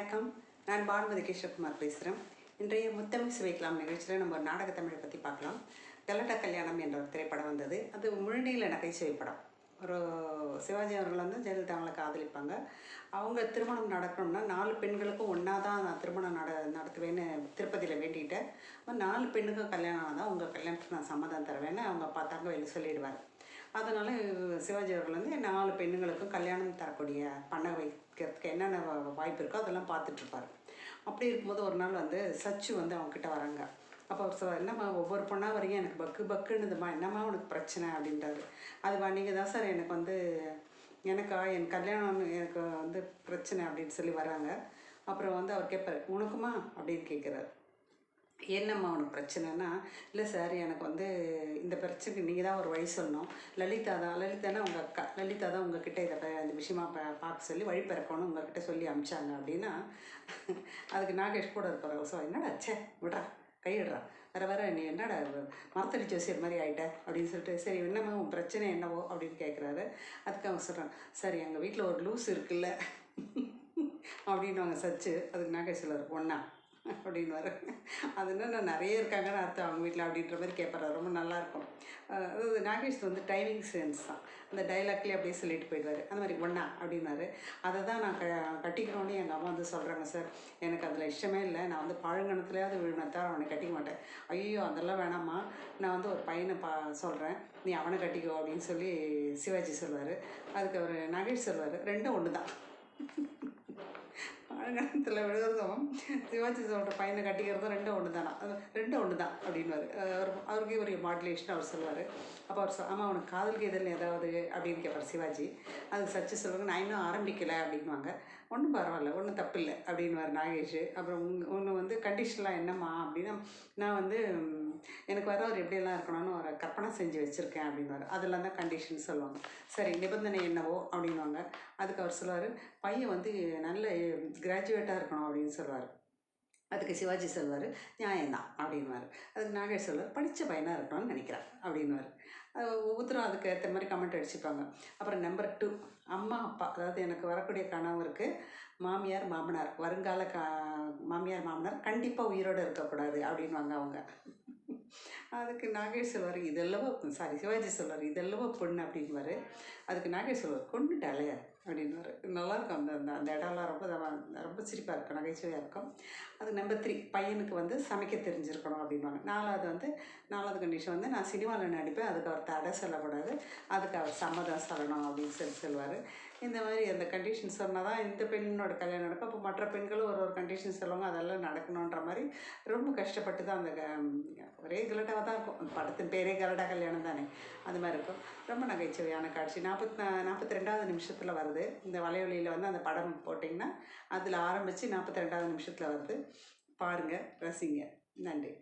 வணக்கம். நான் பானுமதி கிஷோர்குமார் பேசுகிறேன் இன்றைய முத்தமிழ் சுவைக்கலாம் நிகழ்ச்சியில் நம்ம ஒரு நாடக தமிழை பற்றி பார்க்கலாம். கலட்ட கல்யாணம் என்ற ஒரு திரைப்படம் வந்தது. அது முழுநீள நகைச்சுவை படம். ஒரு சிவாஜி அவர்கள் வந்து ஜெயலலிதா அவங்களை காதலிப்பாங்க. அவங்க திருமணம் நடக்கணும்னா நாலு பெண்களுக்கும் ஒன்றா தான் நான் திருமணம் நட நடத்துவேன்னு திருப்பதியில் வேண்டிக்கிட்டேன் நாலு பெண்ணுக்கும் கல்யாணம் ஆனால் உங்கள் கல்யாணத்துக்கு நான் சம்மதம் தருவேன்னு அவங்க பார்த்தாங்க வெளியே சொல்லிடுவார். அதனால் சிவாஜி அவர்கள் வந்து நாலு பெண்ணுங்களுக்கும் கல்யாணம் தரக்கூடிய பண்ண வைக்கிறதுக்கு என்னென்ன வா- வாய்ப்பு இருக்கோ அதெல்லாம் பார்த்துட்ருப்பார் அப்படி இருக்கும்போது ஒரு நாள் வந்து சச்சு வந்து அவங்கக்கிட்ட வராங்க. அப்போ அவர் சார் என்னம்மா ஒவ்வொரு பொண்ணாக வரையும் எனக்கு பக்கு பக்குன்னுதுமா என்னம்மா உனக்கு பிரச்சனை அப்படின்றாரு. அதுவா நீங்கள் தான் சார் எனக்கு வந்து எனக்கா என் கல்யாணம் எனக்கு வந்து பிரச்சனை அப்படின்னு சொல்லி வராங்க. அப்புறம் வந்து அவர் கேட்பார் உனக்குமா அப்படின்னு கேட்குறாரு என்னம்மா உனக்கு பிரச்சனைனா இல்லை சார் எனக்கு வந்து இந்த பிரச்சனைக்கு நீங்கள் தான் ஒரு வழி சொல்லணும். லலிதா தான் லலிதானா உங்கள் அக்கா லலிதா தான் உங்ககிட்ட இதை இந்த விஷயமா பார்க்க சொல்லி வழி பிறக்கணும் உங்ககிட்ட சொல்லி அமிச்சாங்க அப்படின்னா அதுக்கு நாகேஷ் கூட இருப்பார். ஸோ என்னடா ச்சே விட்றா கையிடுறா. வர வர நீ என்னடா மரத்தடி ஜோசியர் மாதிரி ஆகிட்ட அப்படின்னு சொல்லிட்டு சரி என்னம்மா உன் பிரச்சனை என்னவோ? அப்படின்னு கேட்குறாரு அதுக்கு அவங்க சொல்கிறாங்க சரி எங்கள் வீட்டில் ஒரு லூஸ் இருக்குல்ல? அப்படின்னு அவங்க சச்சு அதுக்கு நாகேஷ் சொல்லுவார் ஒன்றா அப்படின்னு அது என்ன நிறைய இருக்காங்கன்னு அர்த்தம். அவங்க வீட்டில் அப்படின்ற மாதிரி கேட்பாரு ரொம்ப நல்லாயிருக்கும் அதாவது நாகேஷ் வந்து டைமிங் சென்ஸ் தான். அந்த டைலாக்லேயே அப்படியே சொல்லிட்டு போயிடுவார். அந்த மாதிரி ஒன்றா அப்படின்னாரு. அதை தான் நான் க கட்டிக்கணும்னு எங்கள் அம்மா வந்து சொல்கிறாங்க சார் எனக்கு அதில் இஷ்டமே இல்லை. நான் வந்து பழங்கணத்துலேயாவது விழுவின அவனை கட்டிக்க மாட்டேன். ஐயோ அதெல்லாம் வேணாம்மா. நான் வந்து ஒரு பையனை பா சொல்கிறேன் நீ அவனை கட்டிக்கோ அப்படின்னு சொல்லி சிவாஜி சொல்வார். அதுக்கு அவர் நாகேஷ் சொல்வார். ரெண்டும் ஒன்று தான் பழங்கணத்தில் விழுகிறதும் சிவாஜி சொல்கிற பையனை கட்டிக்கிறதும் ரெண்டும் ஒன்று தானா அது ரெண்டும் ஒன்று தான் அப்படின்வாரு அவர் அவருக்கே ஒரு மாடுலேஷன் அவர் சொல்லுவார். அப்போ அவர் சொல் ஆமாம் அவனுக்கு காதல் கீதல் ஏதாவது? அப்படின்னு கேட்பார் சிவாஜி. அதுக்கு சச்சு சொல்லுவாங்க. நான் இன்னும் ஆரம்பிக்கலை அப்படின்வாங்க ஒன்றும் பரவாயில்ல. ஒன்றும் தப்பில்லை அப்படின்வார் நாகேஷ். அப்புறம் ஒன்று வந்து கண்டிஷன்லாம் என்னம்மா அப்படின்னா நான் வந்து எனக்கு வர அவர் எப்படியெல்லாம் இருக்கணும்னு ஒரு கற்பனை செஞ்சு வச்சுருக்கேன் அப்படின்வாரு அதெல்லாம் தான் கண்டிஷன் சொல்லுவாங்க. சரி நிபந்தனை என்னவோ அப்படின்வாங்க அதுக்கு அவர் சொல்லுவார் பையன் வந்து நல்ல கிராஜுவேட்டாக இருக்கணும் அப்படின்னு சொல்லுவார். அதுக்கு சிவாஜி சொல்வார் நியாயம்தான் அப்படின்வார் அதுக்கு நாகேஷ் சொல்வார் படித்த பையனாக இருக்கணும்னு நினைக்கிறார் அப்படின்வார் ஒவ்வொருத்தரும் அதுக்கு ஏற்ற மாதிரி கமெண்ட் அடிச்சுப்பாங்க. அப்புறம் நம்பர் டூ அம்மா அப்பா அதாவது எனக்கு வரக்கூடிய கணவருக்கு மாமியார் மாமனார் வருங்கால கா மாமியார் மாமனார் கண்டிப்பாக உயிரோடு இருக்கக்கூடாது அப்படின்வாங்க அவங்க. அதுக்கு நாகேஷ் சொல்வார் இதெல்லவோ சாரி சிவாஜி சொல்வார் இதெல்லவோ பொண்ணு அப்படின்வாரு அதுக்கு நாகேஷ் சொல்வார் கொண்டுட்டாலே அப்படின்னாரு. நல்லாயிருக்கும் அந்த அந்த அந்த இடம்லாம் ரொம்ப ரொம்ப சிரிப்பாக இருக்கும் நகைச்சுவையாக இருக்கும். அது நம்பர் த்ரீ பையனுக்கு வந்து சமைக்க தெரிஞ்சிருக்கணும் அப்படிம்பாங்க. நாலாவது வந்து நாலாவது கண்டிஷன் வந்து நான் சினிமாவில் நடிப்பேன் அதுக்கு அவர் தடை சொல்லக்கூடாது அதுக்கு அவர் சம்மதம் சொல்லணும் அப்படின்னு சொல்லி சொல்லுவார். இந்த மாதிரி அந்த கண்டிஷன் சொன்னால் தான் இந்த பெண்ணோட கல்யாணம் நடக்கும். அப்போ மற்ற பெண்களும் ஒரு ஒரு கண்டிஷன் சொல்லுவாங்க அதெல்லாம் நடக்கணுன்ற மாதிரி ரொம்ப கஷ்டப்பட்டு தான் அந்த க- ஒரே கலட்டாக தான் இருக்கும். அந்த படத்தின் பேரே கலடா கல்யாணம் தானே அது மாதிரி இருக்கும். ரொம்ப நகைச்சுவையான காட்சி. நாற்பத்தி நாற்பத்தி ரெண்டாவது நிமிஷத்தில் வருது. வருது. இந்த வலையொலியில் வந்து அந்த படம் போட்டிங்கன்னா அதில் ஆரம்பித்து நாற்பத்தி ரெண்டாவது நிமிஷத்தில் வருது பாருங்கள் ரசிங்க. நன்றி.